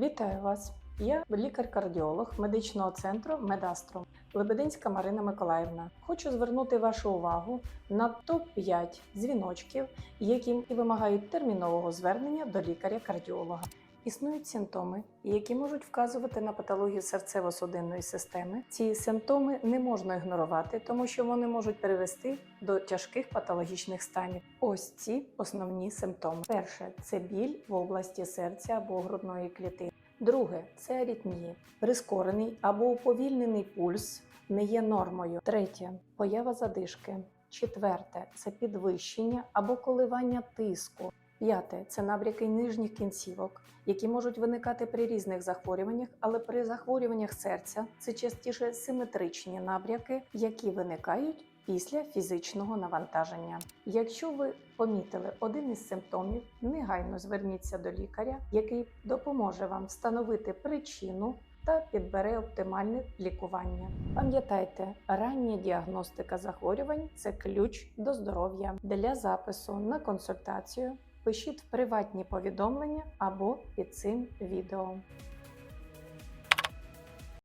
Вітаю вас! Я лікар-кардіолог медичного центру Медастро Лебединська Марина Миколаївна. Хочу звернути вашу увагу на топ-5 дзвіночків, які вимагають термінового звернення до лікаря-кардіолога. Існують симптоми, які можуть вказувати на патологію серцево-судинної системи. Ці симптоми не можна ігнорувати, тому що вони можуть привести до тяжких патологічних станів. Ось ці основні симптоми. Перше це біль в області серця або грудної клітини. Друге це аритмії. Прискорений або уповільнений пульс не є нормою. Третє поява задишки. Четверте це підвищення або коливання тиску. П'яте це набряки нижніх кінцівок, які можуть виникати при різних захворюваннях, але при захворюваннях серця це частіше симетричні набряки, які виникають після фізичного навантаження. Якщо ви помітили один із симптомів, негайно зверніться до лікаря, який допоможе вам встановити причину та підбере оптимальне лікування. Пам'ятайте, рання діагностика захворювань це ключ до здоров'я. Для запису на консультацію пишіть приватні повідомлення або під цим відео.